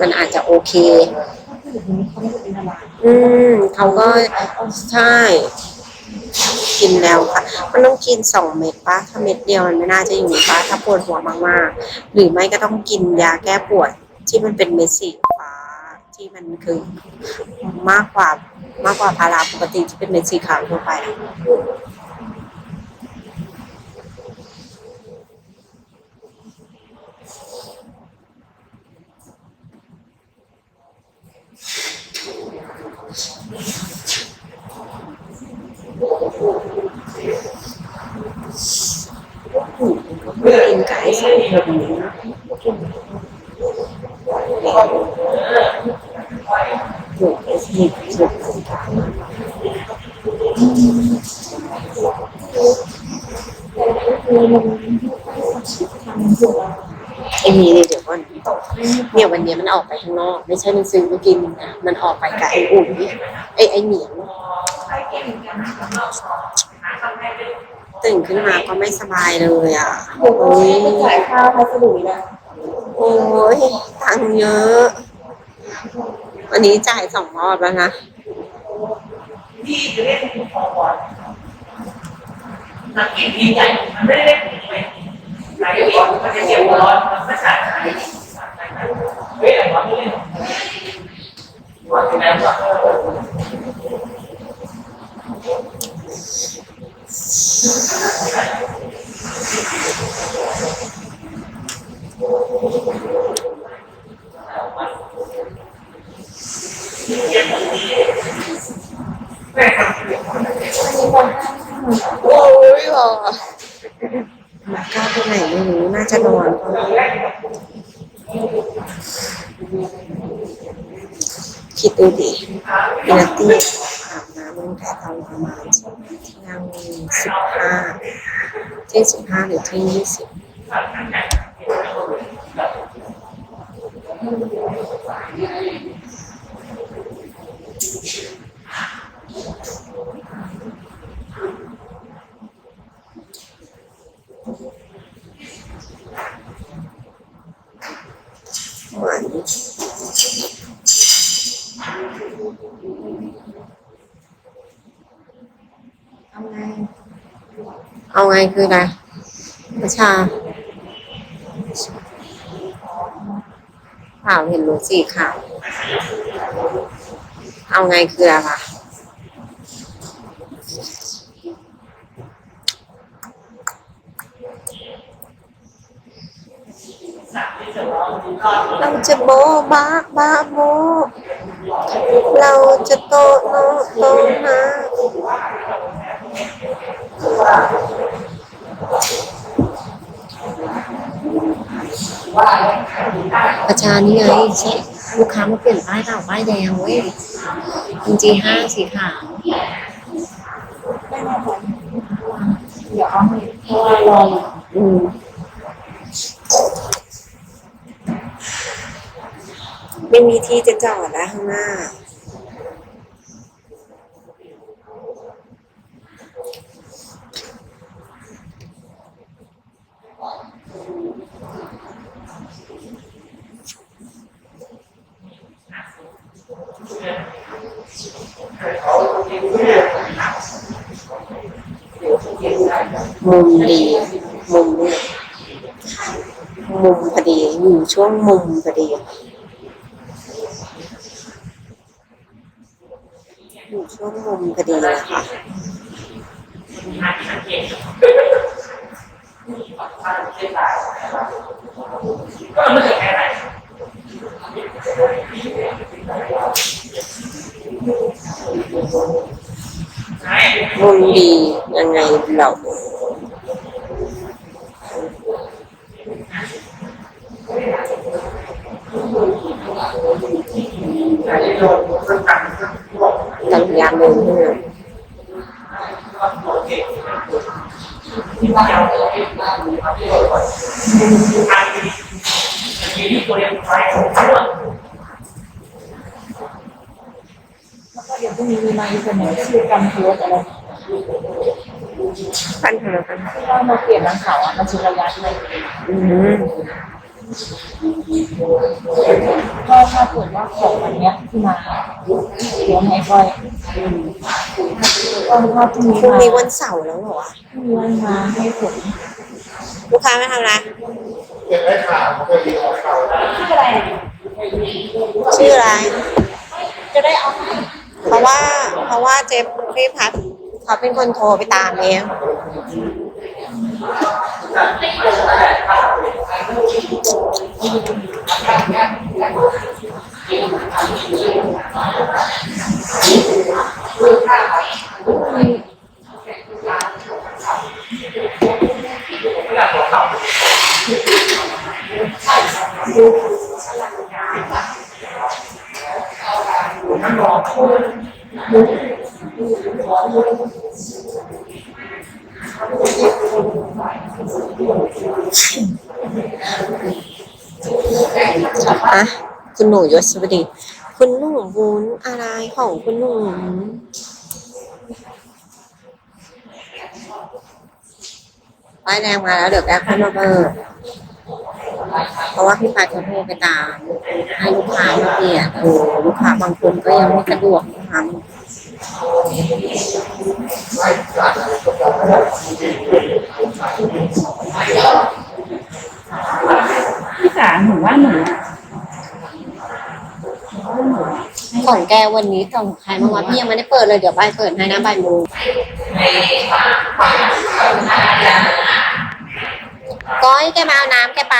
มันอาจจะโอเค อืมเขาก็ใช่ กินแล้วค่ะ มันต้องกินสองเม็ดปะถ้าเม็ดเดียวมันไม่น่าจะอยู่ปะถ้าปวดหัวมากๆ หรือไม่ก็ต้องกินยาแก้ปวดที่มันเป็นเม็ดสีฟ้าที่มันคือมากกว่ามากกว่าพาราปกติที่เป็นเม็ดสีขาวทั่วไป อะกินไก่สองคนถูกถูกถูกไอ้มีเนี่ยเดี๋ยวก่อนเนี่ยวันนี้มันออกไปข้างนอก ไม่ใช่มันซื้อมากินนะมันออกไปกับไอ้อุ่นไอ้ไอ้เหมียว ตื่นขึ้นมาก็ไม่สบายเลยอะเดี๋ยวโอ้ยไปจ่ายค่าพัสดุนะโอ้ยตังค์เยอะ วันนี้จ่ายสองรอบแล้วนะที่จะเรียกเป็นของก่อนนักเก็ตยิ่งใหญ่มันไม่ได้เล่นถึงเลยหลายอย่างมันจะเสียหัวร้อนมันไม่ขาดใจเฮ้ยแต่ว่าไม่เล่นว่าถึงแม้ว่าโอ้ยอะมาก้าวไปไหนไม่รู้น่าจะนอน คิดดูดิปีนาตี้อาบน้ำตั้งแต่ตอนประมาณเที่ยงสิบห้าเที่ยงสิบห้าหรือเที่ยงยี่สิบ เอาไงคืออะไรประชาข่าวเห็นรถสีขาว เอาไงคืออะไรเราจะโบบาบ้าโบ เราจะโตโนโตนะ ประชานี่ไงใช่ลูกค้ามาเปลี่ยนป้ายเก่าป้ายแดงเว้ยจีห้าสีขาวเดี๋ยวเอาให้เพราะว่ารออยู่อืมไม่มีที่จะจอดแล้วข้างหน้า มุมดีมุมเนี่ยมุมพอดีอยู่ช่วงมุมพอดีอยู่ช่วงมุมพอดีเลยค่ะก็ไม่เคยแพ้ไหน มุมดียังไงเราต้องยังยามเลยเพื่อนที่ว่าเราที่เราที่เราทางที่ที่ตัวเองไปทั้งหม ดแล้วก็เดี๋ยวพรุ่งนี้มีมาอีกเสนอชื่อกันโพสอะไรปันเถอะกันที่ว่ามาเปลี่ยนนางสาวอะมันชื่อระยะเลยอืมก็ถ้าเกิดว่าของวันเนี้ยที่มาเดี๋ยวให้ก้อยก็ถ้าพรุ่งนี้พรุ่งนี้มาวันเสาร์แล้วเหรอวะพรุ่งนี้วันมาให้ผลลูกค้าไม่ทำอะไรชื่ออะไร ชื่ออะไร จะได้เอาให้ เพราะว่าเพราะว่าเจฟพี่พัทเขาเป็นคนโทรไปตามเอง อะคุณหนูยศวดี คุณหนูวุ้นอะไรของคุณหนูป้ายแดงมาแล้วเดี๋ยวแป๊บขึ้นมาเบิกเพราะว่าพี่พัดเขาโทรไปตามให้ลูกค้ามาเปลี่ยนโอ้ลูกค้าบางคนก็ยังไม่สะดวกนะคะ พี่สาหนูว่าหนูของแกวันนี้ของใครบ้างวะพี่ยังไม่ได้เปิดเลยเดี๋ยวใบเปิดให้นะใบายโมงก้อยแกมาเอาน้ำแกไป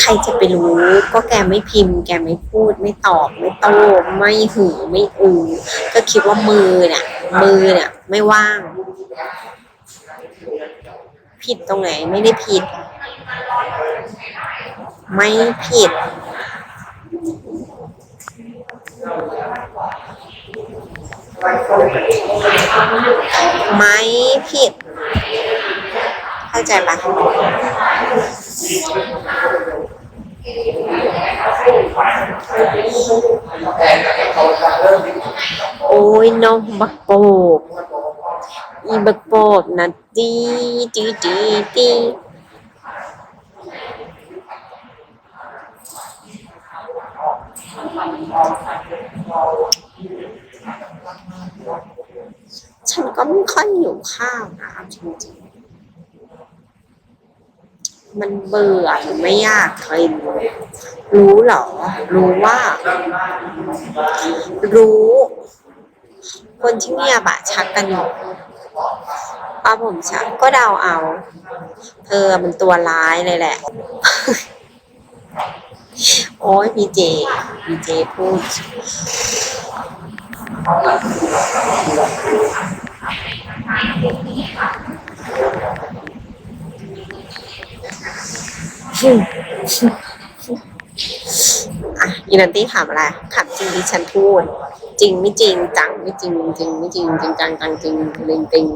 ใครจะไปรู้ ก็แกไม่พิมพ์ แกไม่พูด ไม่ตอบ ไม่โต้ไม่หือ ไม่อือ ก็คิดว่ามือเนี่ยมือเนี่ยไม่ว่าง ผิดตรงไหนไม่ได้ผิด ไม่ผิดไม่ผิด เข้าใจปะโอ้ยน้องบักโปบอีบักโปบนะดีดีดีดีฉันก็ไม่ค่อยหิวข้าวนะจริง มันเบื่อมันไม่อยากกินรู้หรอ รู้ว่า รู้ คนที่เงียบอะชักกันอยู่ป้าผมชักก็เดาเอา เธอมันตัวร้ายเลยแหละ โอ้ยพีเจพีเจพูด อะยีนันตี้ถามอะไรขับจริงที่ฉันพูด จริงไม่จริงจังไม่จริงจริงไม่จริงจริงจังจังจริงจริงจริง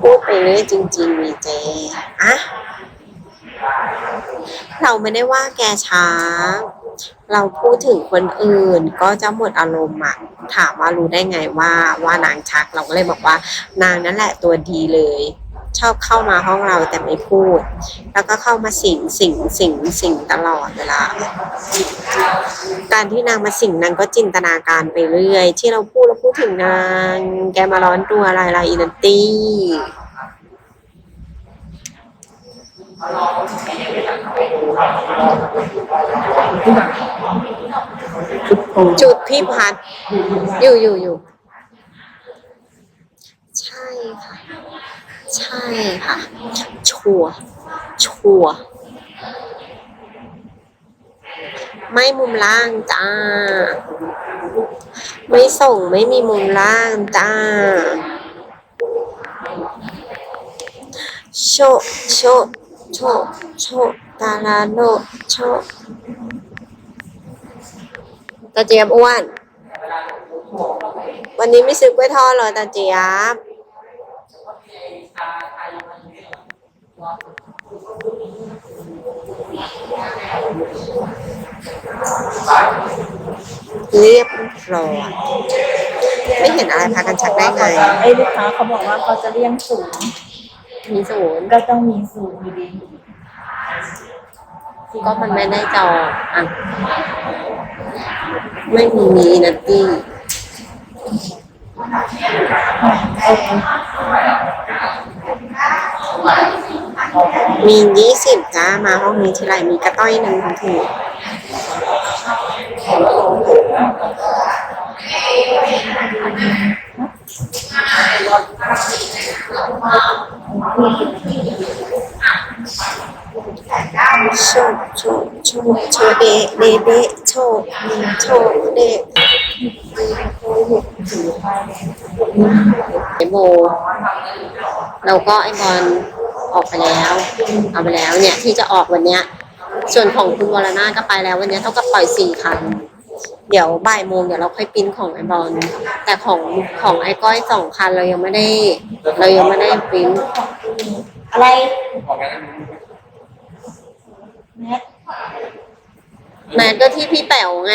พูดไปเรื่อยจริงๆมีเจอะเราไม่ได้ว่าแกช้า เราพูดถึงคนอื่นก็จะหมดอารมณ์อะถามว่ารู้ได้ไงว่าว่านางชักเราก็เลยบอกว่า นางนั่นแหละตัวดีเลย ชอบเข้ามาห้องเราแต่ไม่พูด แล้วก็เข้ามาสิงสิงสิงสิงตลอดเวลาการที่นางมาสิงนางก็จินตนาการไปเรื่อย ที่เราพูดเราพูดถึงนาง แกมาร้อนตัวอะไรอะไรอินันตี้ จุดพี่พัดอยู่อยู่อยู่ใช่ค่ะ ใช่ค่ะ ชัว ชัวร์ไม่มุมล่างจ้า ไม่ส่งไม่มีมุมล่างจ้าโชโช โชค โชค ตาลาโนโชคตาเจียบอ้วน วันนี้ไม่ซื้อกล้วยทอดหรอตาเจียบ เรียบร้อยไม่เห็นอะไรพากันชักได้ไง ไอ้ลูกค้าเขาบอกว่าเขาจะเลี่ยงสูง มีศูนย์ก็ต้องมีศูนย์อยู่ดีก็มันไม่ได้จองอะ ไม่มีมีนัตตี้มียี่สิบจ้ามาห้องนี้ทีไรมีกระต้อยหนึ่งทุกที โชคโชคโชคโชเดเดเดโชคโชคเดไอโบเราก็ไอบอลออกไปแล้ว เอาไปแล้วเนี่ยที่จะออกวันเนี้ยส่วนของคุณวรนาถก็ไปแล้ววันเนี้ยเท่ากับปล่อยสี่คัน เดี๋ยวบ่ายโมงเดี๋ยวเราค่อยปริ้นของไอบอลแต่ของของไอ้ก้อยสองคันเรายังไม่ได้ เรายังไม่ได้ปริ้นอะไรแมทแมทก็ที่พี่แป๋วไง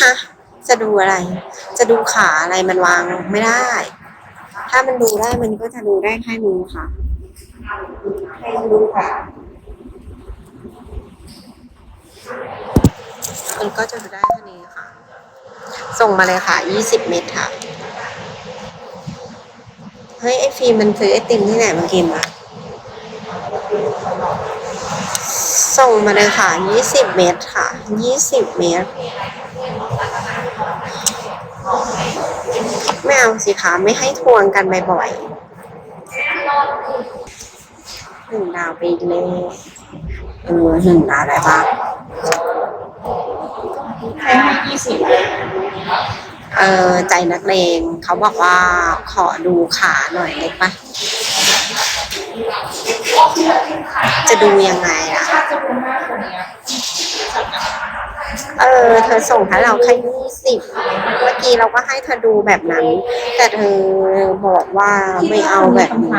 ฮะจะดูอะไร จะดูขาอะไรมันวางไม่ได้ ถ้ามันดูได้มันก็จะดูได้แค่นี้ค่ะ ให้ดูค่ะ มันก็จะได้แค่นี้ค่ะ ส่งมาเลยค่ะ 20 เม็ดค่ะ เฮ้ย ไอฟิล์มมันซื้อไอติมที่ไหนมากินอะส่งมาเลยค่ะ 20 เม็ดค่ะ 20 เม็ดไม่เอาสิคะ ไม่ให้ทวงกันบ่อยๆ หนึ่งดาวไปเลยเออหนึ่งดาวได้ปะให้ให้ยี่สิบเออใจนักเลงเขาบอกว่าขอดูขาหน่อยได้ปะจะดูยังไงล่ะเป็นมากกว่านี้เออ เธอส่งให้เราแค่ยี่สิบเมื่อกี้เราก็ให้เธอดูแบบนั้น แต่เธอบอกว่าไม่เอาแบบนี้